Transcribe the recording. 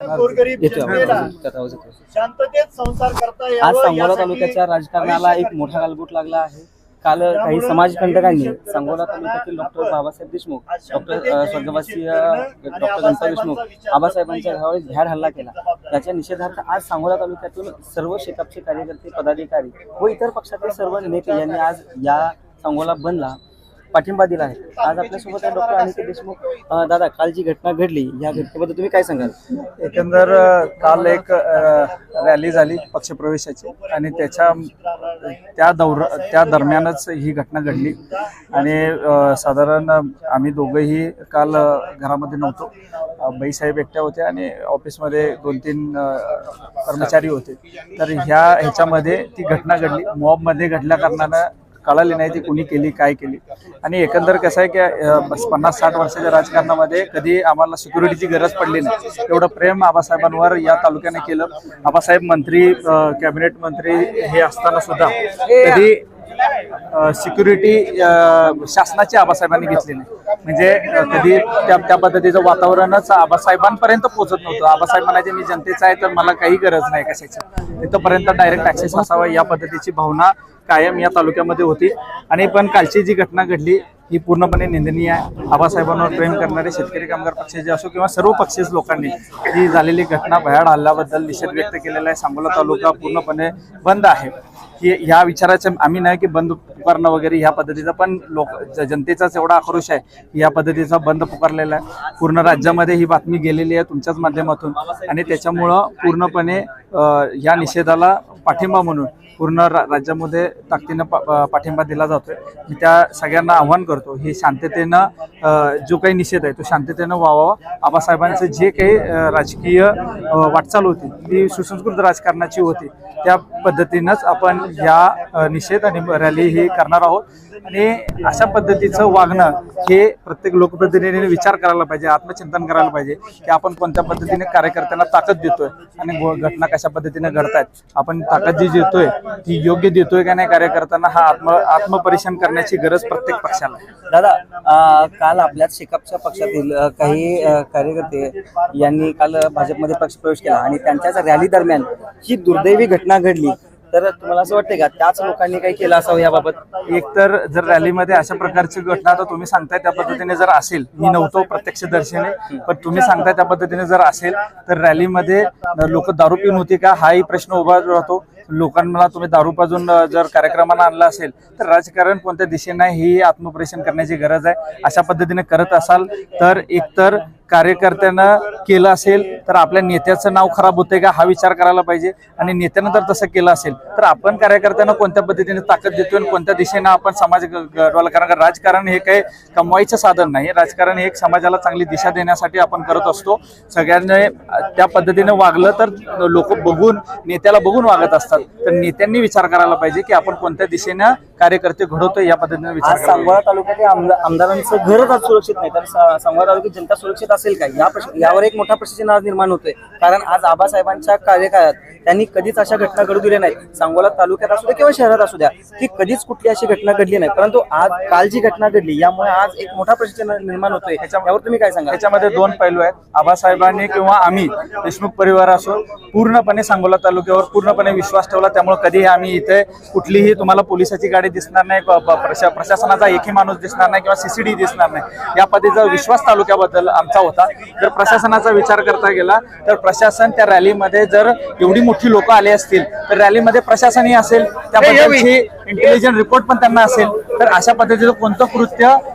गोरगरीब जनतेला. शांततेत संसार करता आज यावं सांगोला यासाठी तालुक्याच्या राजकारणाला एक मोठा गालबोट लागला आहे. काल काही समाजकंटकांनी सांगोला तालुक्यातील डॉक्टर बाबासाहेब देशमुख डॉक्टर स्वर्गवासी डॉक्टर गणपत देशमुख आबासाहेबांच्या घरावर भ्याड हल्ला केला. त्याच्या निषेधार्थ आज सांगोला तालुक्यातून सर्व शेकापचे कार्यकर्ते पदाधिकारी व इतर पक्षातील सर्व नेते यांनी आज या सांगोला बंदला पाठिंबा दिला आहे. आज आपल्यासोबत आहे डॉक्टर अनिकेत देशमुख दादा काल जी घटना घडली या घटनेबद्दल तुम्ही काय सांगाल? एकंदर अ, काल एक अ, रॅली झाली पक्षप्रवेशाची आणि त्याच्या त्या दौर त्या दरम्यानच ही घटना घडली. आणि अ, साधारण आम्ही दोघंही काल अ, घरामध्ये नव्हतो. अ, बाईसाहेब एकट्या होत्या आणि ऑफिसमध्ये दोन तीन अ, कर्मचारी होते. तर ह्या ह्याच्यामध्ये ती घटना घडली. मॉबमध्ये घडल्या कारणानं कळाली नाही ती कुणी केली काय केली. आणि एकंदर कसं आहे की पन्नास साठ वर्षाच्या राजकारणामध्ये कधी आम्हाला सिक्युरिटीची गरज पडली नाही. एवढं प्रेम आबासाहेबांवर या तालुक्याने केलं. आबासाहेब मंत्री कॅबिनेट मंत्री हे असताना सुद्धा कधी सिक्युरिटी शासनाची आबासाहेबांनी घेतली नाही म्हणजे कधी त्या त्या पद्धतीचं वातावरणच आबासाहेबांपर्यंत पोहोचत नव्हतं. आबासाहेब म्हणायचे मी जनतेचा आहे तर मला काही गरज नाही कशाची. तिथंपर्यंत डायरेक्ट ऍक्सेस असावा या पद्धतीची भावना कायम या तालुक्यामध्ये होती. आणि पण कालची जी घटना घडली ही पूर्णपणे निंदनीय आहे. आबासाहेबांवर प्रेम करणारे शेतकरी कामगार पक्षाचे असो किंवा सर्व पक्षीय लोकांनी ही झालेली घटना भयाड हल्ल्याबद्दल निषेध व्यक्त केलेला आहे. सांगोला तालुका पूर्णपणे बंद आहे. की ह्या विचाराचं आम्ही नाही की बंद पुकारणं वगैरे ह्या पद्धतीचा पण लोक जनतेचाच एवढा आक्रोश आहे की या पद्धतीचा बंद पुकारलेला आहे. पूर्ण राज्यामध्ये ही बातमी गेलेली आहे तुमच्याच माध्यमातून आणि त्याच्यामुळं पूर्णपणे या निषेधाला पाठिंबा म्हणून पूर्ण रा- राज्यामध्ये ताकदीनं पा- पाठिंबा दिला जातोय. मी त्या सगळ्यांना आव्हान करतो हे शांततेनं जो काही निषेध आहे तो शांततेनं व्हावा. आबासाहेबांचं जे काही राजकीय वाटचाल होती ती सुसंस्कृत राजकारणाची होती त्या पद्धतीनंच आपण या निषेध आणि रॅली ही करणार आहोत. आणि अशा पद्धतीचं वागणं हे प्रत्येक लोकप्रतिनिधीने विचार करायला पाहिजे आत्मचिंतन करायला पाहिजे की आपण कोणत्या पद्धतीने कार्यकर्त्यांना ताकद देतोय आणि घटना कशा पद्धतीने घडतायत आपण ताकद जी देतोय ती योग्य देतोय का नाही कार्यकर्त्यांना हा आत्म आत्मपरीक्षण करण्याची गरज प्रत्येक पक्षाला दादा काल आपल्याच शेकापच्या पक्षातील काही कार्यकर्ते यांनी काल भाजपमध्ये पक्ष प्रवेश केला आणि त्यांच्याच रॅली दरम्यान ही दुर्दैवी घटना घडली. तर तुम्हाला असं वाटतंय का? त्याच लोकांनी काही केलं असावं याबाबत? एकतर जर रॅलीमध्ये अशा प्रकारची घटना तर तुम्ही सांगताय त्या पद्धतीने जर असेल मी नव्हतो प्रत्यक्षदर्शीने पण तुम्ही सांगताय त्या पद्धतीने जर असेल तर रॅलीमध्ये लोक दारू पिऊन होती का? हाही प्रश्न उभा राहतो. लोकांना तुम्ही दारू पाजून जर कार्यक्रमाला आणला असेल तर राजकारण कोणत्या दिशेने ही आत्मपरीक्षण करण्याची गरज आहे? अशा पद्धतीने करत असाल तर एकतर कार्यकर्त्यानं केलं असेल तर आपल्या नेत्याचं नाव खराब होतंय का हा विचार करायला पाहिजे. आणि नेत्यानं जर तसं केलं असेल तर आपण कार्यकर्त्यांना कोणत्या पद्धतीने ताकद देतोय आणि कोणत्या दिशेनं आपण समाज घडवायला कारण का राजकारण हे काही कमवायचं साधन नाही. राजकारण हे एक समाजाला चांगली दिशा देण्यासाठी आपण करत असतो. सगळ्यांनी त्या पद्धतीने वागलं तर लोक बघून नेत्याला बघून वागत असतात. तर नेत्यांनी विचार करायला पाहिजे की आपण कोणत्या दिशेनं कार्यकर्ते घडवतोय या पद्धतीने विचार. सांगोळा तालुक्यातील आमदा- आमदारांचं घरच आज सुरक्षित नाही. तर सांगोळा तालुक्यात जनता सुरक्षित असेल का? या प्रश्न- यावर एक मोठा प्रश्न आज निर्माण होतोय. कारण आज आबासाहेबांच्या कार्यकाळात त्यांनी कधीच अशा घटना घडू दिल्या नाहीत. सांगोला तालुक्यात असू द्या किंवा शहरात असू द्या की कधीच कुठली अशी घटना घडली नाही. परंतु आज काल जी घटना घडली यामुळे आज एक मोठा प्रश्न निर्माण होतोय. यावर तुम्ही काय सांगा त्याच्यामध्ये दोन पैलू आहेत. आबासाहेबांनी किंवा आम्ही देशमुख परिवार असो पूर्णपणे सांगोला तालुक्यावर पूर्णपणे विश्वास ठेवला. त्यामुळे कधीही आम्ही इथे कुठलीही तुम्हाला पोलिसाची गाडी दिसणार नाही प्रशासनाचा एकही माणूस दिसणार नाही किंवा सीसीडी दिसणार नाही. या पद्धतीचा विश्वास तालुक्याबद्दल आमचा होता. जर प्रशासनाचा विचार करता गेला तर प्रशासन त्या रॅलीमध्ये जर एवढी मोठी लोक आली असतील तर रॅलीमध्ये प्रशासनही असेल त्याबद्दलची इंटेलिजंट रिपोर्ट पण त्यांना असेल. तर अशा पद्धतीचं कोणतं कृत्य